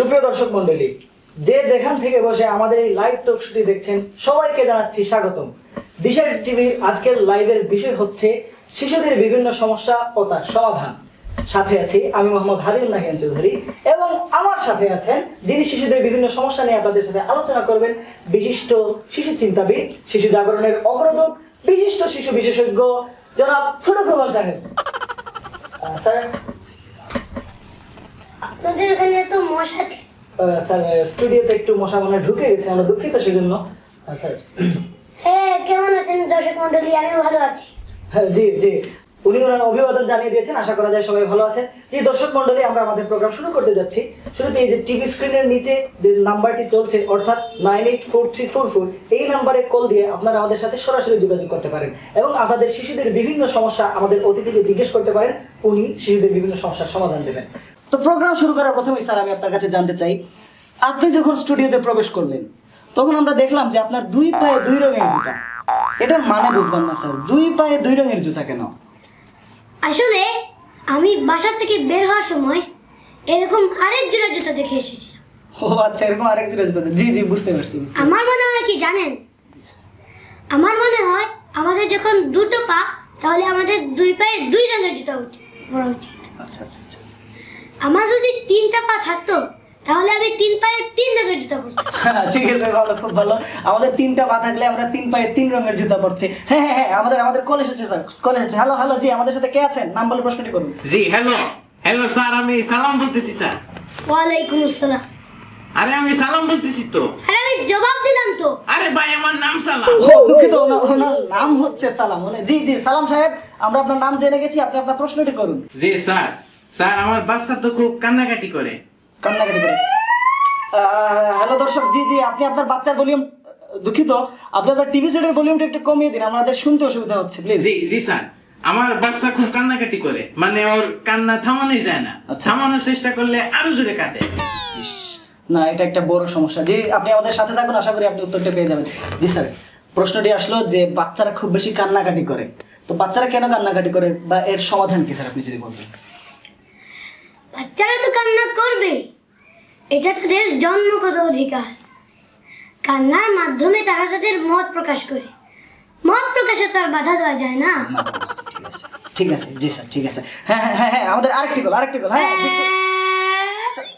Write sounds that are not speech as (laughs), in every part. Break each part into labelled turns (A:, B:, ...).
A: সুপ্রিয় দর্শক মন্ডলী, যে যেখান থেকে বসে আমাদের এই লাইভ টক শুটি দেখছেন, সবাইকে জানাচ্ছি স্বাগতম। দিশা টিভির আজকের লাইভের বিষয় হচ্ছে শিশুদের বিভিন্ন সমস্যা ও তার সমাধান। সাথে আছি আমি মোহাম্মদ হাবিব নাহিয়ান চৌধুরী এবং আমার সাথে আছেন যিনি শিশুদের বিভিন্ন সমস্যা নিয়ে আপনাদের সাথে আলোচনা করবেন, বিশিষ্ট শিশু চিন্তাবিদ, শিশু জাগরণের অগ্রদূত, বিশিষ্ট শিশু বিশেষজ্ঞ, জনাব ছোট কুমার সাহেব স্যার
B: আপনাদের এখানে তো মশা
A: স্যার স্টুডিওতে একটু মশা মনে ঢুকে গেছে আমরা দুঃখিত সেজন্য। স্যার।
B: হ্যাঁ কেমন আছেন দর্শক মন্ডলী আমি ভালো আছি।
A: হ্যাঁ, জি জি। উনি ওনার অভিবাদন জানিয়ে দিয়েছেন আশা করা যায় সবাই ভালো আছেন জি দর্শক মন্ডলী আমরা আমাদের প্রোগ্রাম শুরু করতে যাচ্ছি। শুরুতে এই যে টিভি স্ক্রিনের নিচে যে নাম্বারটি চলছে অর্থাৎ nine eight four three four four এই নাম্বারে কল দিয়ে আপনারা আমাদের সাথে সরাসরি যোগাযোগ করতে পারেন। এবং আপনাদের শিশুদের বিভিন্ন সমস্যা আমাদের অতিথিকে জিজ্ঞেস করতে পারেন উনি শিশুদের বিভিন্ন সমস্যার সমাধান দেবেন। তো প্রোগ্রাম শুরু করার প্রথমেই স্যার আমি আপনার কাছে জানতে চাই। আপনি যখন স্টুডিওতে প্রবেশ করলেন তখন আমরা দেখলাম যে আপনার দুই পায়ে দুই রঙের জুতা। এটার মানে বুঝলাম না স্যার দুই পায়ে দুই রঙের জুতা কেন?
B: আসলে আমি বাসা থেকে বের হওয়ার সময় এরকম আরেক জোড়া জুতা দেখে এসেছিলাম।
A: ও আচ্ছা এরকম আরেক জোড়া জুতা জি জি বুঝতে পারছি
B: আমার মনে হয় কি জানেন? আমার মনে হয় আমাদের যখন দুটো পা তাহলে আমাদের দুই পায়ে দুই রঙের জুতা উচিত উচিত।
A: আচ্ছা আচ্ছা আচ্ছা।
B: আমার যদি তিনটা পা থাকতো তাহলে আমি তিন পায়ে তিন রঙের জুতা পরতাম।
A: হ্যাঁ, (laughs) ঠিক আছে ভালো খুব ভালো। আমাদের তিনটা পা থাকলে আমরা তিন পায়ে তিন রঙের জুতা পরছি। হ্যাঁ হ্যাঁ হ্যাঁ আমাদের আমাদের কল এসেছে স্যার কল এসেছে হ্যালো হ্যালো জি আমাদের সাথে কে আছেন? নাম বলে প্রশ্নটি করুন।
C: জি হ্যালো হ্যালো স্যার আমি সালাম বলতেছি স্যার
B: ওয়ালাইকুম আসসালাম।
C: আরে আমি সালাম বলতেছি তো।
B: আরে আমি জবাব দিলাম তো।
C: আরে ভাই আমার নাম সালাম।
A: ও দুঃখিত ওনার নাম হচ্ছে সালাম। জি জি সালাম সাহেব আমরা আপনার নাম জেনে গেছি আপনি আপনার প্রশ্নটি করুন।
C: জি স্যার স্যার আমার বাচ্চা তো খুব কান্নাকাটি করে।
A: কান্নাকাটি করে। হ্যালো দর্শক জি জি আপনি আপনার বাচ্চার ভলিউম দুঃখিত। আপনি আপনার টিভি সেটের ভলিউমটা একটু কমিয়ে দিন আমাদের শুনতে অসুবিধা হচ্ছে প্লিজ।
C: জি জি স্যার আমার বাচ্চা খুব কান্নাকাটি করে। মানে ওর কান্না থামানোই যায় না।
A: আচ্ছা।
C: থামানোর চেষ্টা করলে আরও জোরে কাঁদে।
A: না এটা একটা বড় সমস্যা। জি আপনি আমাদের সাথে থাকুন আশা করি আপনি উত্তরটা পেয়ে যাবেন। জি স্যার প্রশ্নটি আসলো যে বাচ্চারা খুব বেশি কান্নাকাটি করে। তো বাচ্চারা কেন কান্নাকাটি করে বা এর সমাধান কি স্যার আপনি যদি বলতেন?
B: বাচ্চারা তো কান্না করবে। এটা তাদের জন্মগত অধিকার। কান্নার মাধ্যমে তারা তাদের মত প্রকাশ করে। মত প্রকাশে তার বাধা দেওয়া যায় না।
A: না, না, ঠিক আছে। জি স্যার ঠিক আছে। হ্যাঁ হ্যাঁ হ্যাঁ হ্যাঁ আমাদের আরেকটি গল আরেকটি গল হ্যাঁ।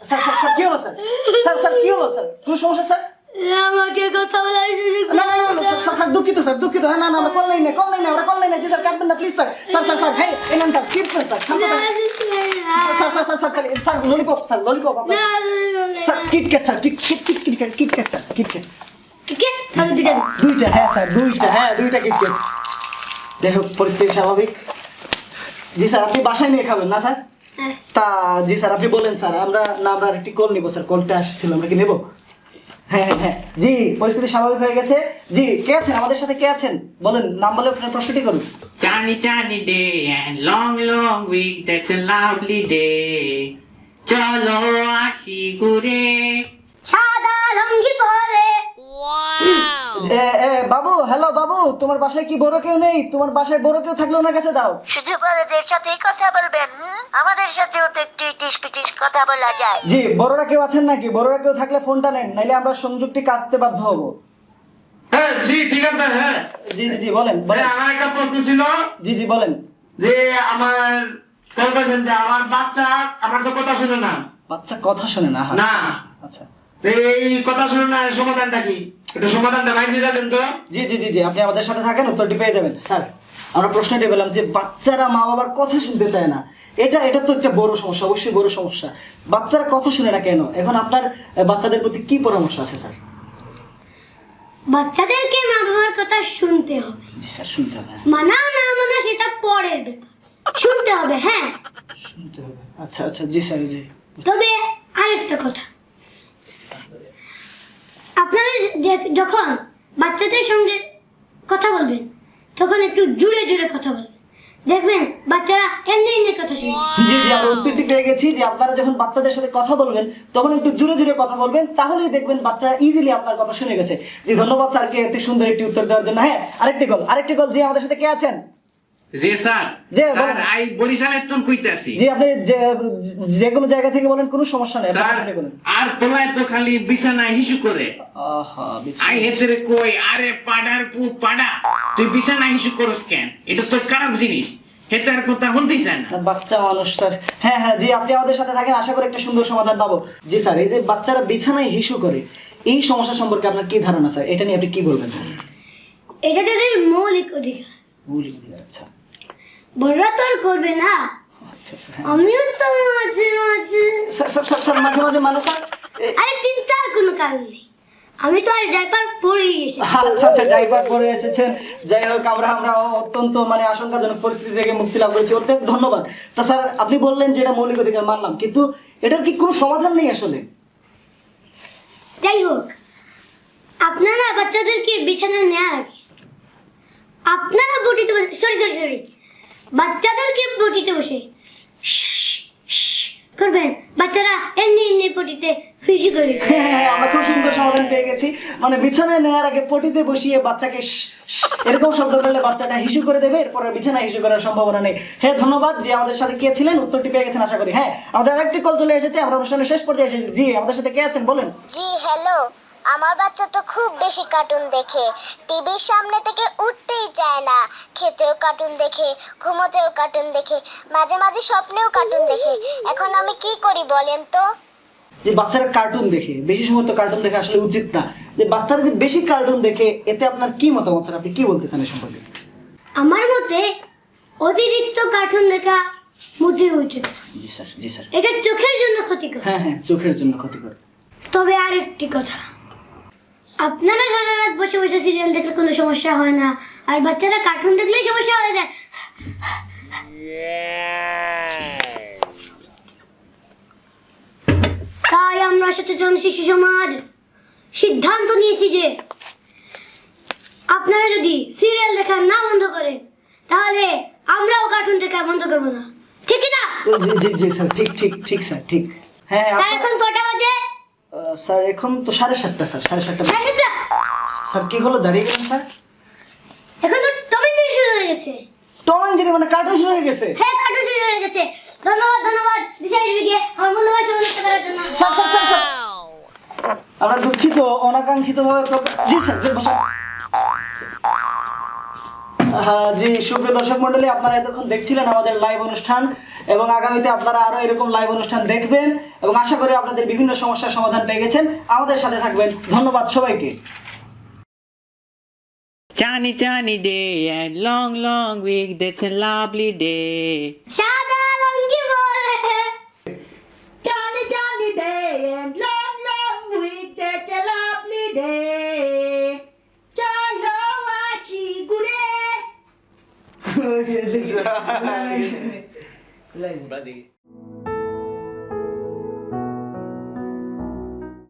A: স্যার স্যার স্যার, কি হলো স্যার? স্যার স্যার কি হলো স্যার? কোনো সমস্যা স্যার?
B: আমাকে কথা বলার সুযোগ
A: না না না, না স্যার, স্যার দুঃখিত স্যার দুঃখিত। হ্যাঁ না না আমরা কল লাইনে কল লাইনে আমরা কল লাইনে জি স্যার কাটবেন না please sir. Sir sir sir হ্যাঁ এই নেন sir chips sir. Sir sir sir sir খালি sir lollipop sir lollipop sir KitKat sir kit kit kit KitKat KitKat sir KitKat দুইটা হ্যাঁ স্যার দুইটা হ্যাঁ দুইটা কিটক্যাট যাই হোক পরিস্থিতি স্বাভাবিক। জি স্যার আপনি বাসায় নিয়ে খাবেন না স্যার? তা জি স্যার আপনি বলেন স্যার আমরা না আমরা একটি কল নিব স্যার কলটা আসছিল আমরা কি নেব? হ্যাঁ হ্যাঁ হ্যাঁ। জি পরিস্থিতি স্বাভাবিক হয়ে গেছে। জি কে আছেন? আমাদের সাথে কে আছেন? বলেন নাম বলে আপনার প্রশ্নটি করুন।
C: চানি চানি day and long long week that's a lovely day. চলো আসি ঘুরে
B: সাদা লঙ্গি পরে। (laughs)
A: এ, এ, বাবু হ্যালো বাবু তোমার বাসায় কি বড় কেউ নেই? তোমার বাসায় বড় কেউ থাকলে ওনার কাছে দাও।
D: শুধু বড়দের সাথেই কথা বলবেন হুম? আমাদের সাথেও তো একটু ইটিস পিটিস কথা বলা যায়।
A: জি বড়রা কেউ আছেন নাকি? বড়রা কেউ থাকলে ফোনটা নেন নাইলে আমরা সংযোগটি কাটতে বাধ্য হব।
C: হ্যাঁ জি ঠিক আছে হ্যাঁ।
A: জি জি জি বলেন বলেন।
C: আমার একটা প্রশ্ন ছিল।
A: জি জি বলেন।
C: যে আমার যে বাচ্চা আমার তো কথা শুনে না।
A: বাচ্চা কথা শোনে না হ্যাঁ।
C: না।
A: আচ্ছা।
C: এই কথা শুনে না সমাধানটা কি? একটু সমাধানটা বাইরে দেন তো।
A: জি জি জি জি আপনি আমাদের সাথে থাকেন উত্তরটি পেয়ে যাবেন। স্যার আমরা প্রশ্নটি পেলাম যে বাচ্চারা মা বাবার কথা শুনতে চায় না। এটা এটা তো একটা বড় সমস্যা অবশ্যই বড় সমস্যা। বাচ্চারা কথা শুনে না কেন? এখন আপনার বাচ্চাদের প্রতি কি পরামর্শ আছে স্যার?
B: বাচ্চাদেরকে মা বাবার কথা শুনতে হবে।
A: জি স্যার শুনতে হবে।
B: মানা না মানা সেটা পরের ব্যাপার। শুনতে হবে হ্যাঁ?
A: শুনতে হবে। আচ্ছা আচ্ছা জি স্যার জি।
B: তবে আরেকটা কথা। আপনারা যখন বাচ্চাদের সঙ্গে কথা বলবেন তখন একটু জুড়ে জুড়ে কথা বলবেন। দেখবেন, বাচ্চারা এমনি এমনি কথা শুনবে
A: জি জি, আমি উত্তরটি পেয়ে গেছি যে আপনারা যখন বাচ্চাদের সাথে কথা বলবেন, তখন একটু জুড়ে জুড়ে কথা বলবেন, তাহলেই দেখবেন বাচ্চারা ইজিলি আপনার কথা শুনে গেছে। জি, ধন্যবাদ স্যারকে এত সুন্দর একটি উত্তর দেওয়ার জন্য। হ্যাঁ আরেকটি কল আরেকটি কল জি, আমাদের সাথে কে আছেন?
C: জি স্যার। স্যার আই বরিশালের তো কইতাছি।
A: জি আপনি যে যে কোনো জায়গা থেকে বলেন কোনো সমস্যা নেই আপনি
C: স্যার
A: পড়াশোনা করুন
C: আর তোলায় তো খালি বিছানায় হিসু করে।
A: আহা
C: আই হেতেরে কই আরে পাড়ার পু পাড়া তুই বিছানায় হিসু করস কেন? এটা তো খারাপ জিনিস। হেতার কথা শুনতেই চায় না।
A: না, বাচ্চা মানুষ স্যার। হ্যাঁ হ্যাঁ জি আপনি আমাদের সাথে থাকেন আশা করি একটা সুন্দর সমাধান পাবো। জি স্যার এই যে বাচ্চারা বিছানায় হিসু করে এই সমস্যা সম্পর্কে আপনার কি ধারণা স্যার? এটা নিয়ে আপনি কি বলবেন স্যার?
B: এটা তাদের মৌলিক অধিকার।
A: মৌলিক অধিকার, আচ্ছা।
B: বড়রা তো আর করবে না।
A: আচ্ছা, আচ্ছা।
B: আমিও তো মাঝে মাঝে।
A: স্যার স্যার স্যার, স্যার মাঝে মাঝে মানে স্যার
B: আরে চিন্তার কোনো কারণ নেই। আমি তো আর ডাইপার পরেই এসেছি।
A: আচ্ছা আচ্ছা ড্রাইভার পরে এসেছেন। যাই হোক আমরা আমরা অত্যন্ত মানে আশঙ্কাজনক পরিস্থিতি থেকে মুক্তি লাভ করেছি। অনেক ধন্যবাদ। তা স্যার আপনি বললেন যে এটা মৌলিক অধিকার মানলাম। কিন্তু এটার কি কোনো সমাধান নেই আসলে?
B: যাই হোক আপনারা বাচ্চাদেরকে বিছানা নেওয়ার আগে আপনারা বটিতে সরি সরি সরি বাচ্চাদেরকে বটিতে বসে। করবেন। বাচ্চারা এমনি এমনি পটিতে খুশি করে।
A: হ্যাঁ, (laughs) আমরা খুব সুন্দর সমাধান পেয়ে গেছি। মানে বিছানায় নেওয়ার আগে পটিতে বসিয়ে বাচ্চাকে এরকম শব্দ করলে বাচ্চাটা হিসু করে দেবে। এরপরে বিছানায় হিসু করার সম্ভাবনা নেই। হ্যাঁ ধন্যবাদ। যে আমাদের সাথে কে ছিলেন? উত্তরটি পেয়ে গেছেন আশা করি। হ্যাঁ আমাদের আরেকটি কল চলে এসেছে। আমরা অনুষ্ঠানের শেষ পর্যায়ে এসেছি। জি আমাদের সাথে কে আছেন? বলেন।
D: জি হ্যালো আমার বাচ্চা তো খুব বেশি কার্টুন দেখে। টিভির সামনে থেকে উঠতেই চায় না। খেতেও কার্টুন দেখে ঘুমোতেও কার্টুন দেখে মাঝে মাঝে স্বপ্নেও কার্টুন দেখে। এখন আমি কি করি বলেন তো?
A: যে বাচ্চারা কার্টুন দেখে বেশি সময় তো কার্টুন দেখে আসলে উচিত না। যে বাচ্চারা যে বেশি কার্টুন দেখে এতে আপনার কি মতামত স্যার? আপনি কি বলতে চান এই সম্পর্কে?
B: আমার মতে অতিরিক্ত কার্টুন দেখা মোটেই উচিত
A: জি স্যার জি স্যার।
B: এটা চোখের জন্য ক্ষতিকর।
A: হ্যাঁ হ্যাঁ চোখের জন্য ক্ষতিকর।
B: তবে আরেকটি কথা। আপনারা সারা রাত বসে বসে সিরিয়াল দেখলে কোনো সমস্যা হয় না। আর বাচ্চারা কার্টুন দেখলেই সমস্যা হয়ে যায়। তাই আমরা সচেতন শিশু সমাজ সিদ্ধান্ত নিয়েছি যে আপনারা যদি সিরিয়াল দেখা না বন্ধ করেন তাহলে আমরাও কার্টুন দেখা বন্ধ করব না। ঠিক না?
A: জি জি জি স্যার ঠিক ঠিক ঠিক স্যার ঠিক। হ্যাঁ
B: এখন কটা বাজে?
A: স্যার এখন তো সাড়ে সাতটা স্যার সাড়ে সাতটা? স্যার কি হলো? দাঁড়িয়ে গেলেন স্যার?
B: এখন তো টমেটো শুরু হয়ে গেছে।
A: টম মানে কার্টুন শুরু হয়ে গেছে?
B: হ্যাঁ কার্টুন শুরু হয়ে গেছে। ধন্যবাদ ধন্যবাদ আমার মূল্যবান সময় নষ্ট করার জন্য।
A: স্যার স্যার স্যার আমরা দুঃখিত অনাকাঙ্ক্ষিত ভাবে জি স্যার স্যার জি সুপ্রিয় দর্শক মন্ডলী আপনারা এতক্ষণ দেখছিলেন আমাদের লাইভ অনুষ্ঠান এবং আগামীতে আপনারা আরও এরকম লাইভ অনুষ্ঠান দেখবেন এবং আশা করি আপনাদের বিভিন্ন সমস্যার সমাধান পেয়ে গেছেন আমাদের সাথে থাকবেন ধন্যবাদ সবাইকে
C: Johnny, Johnny day and long, long week. That's a lovely day.
B: সাদা
A: ঘুরে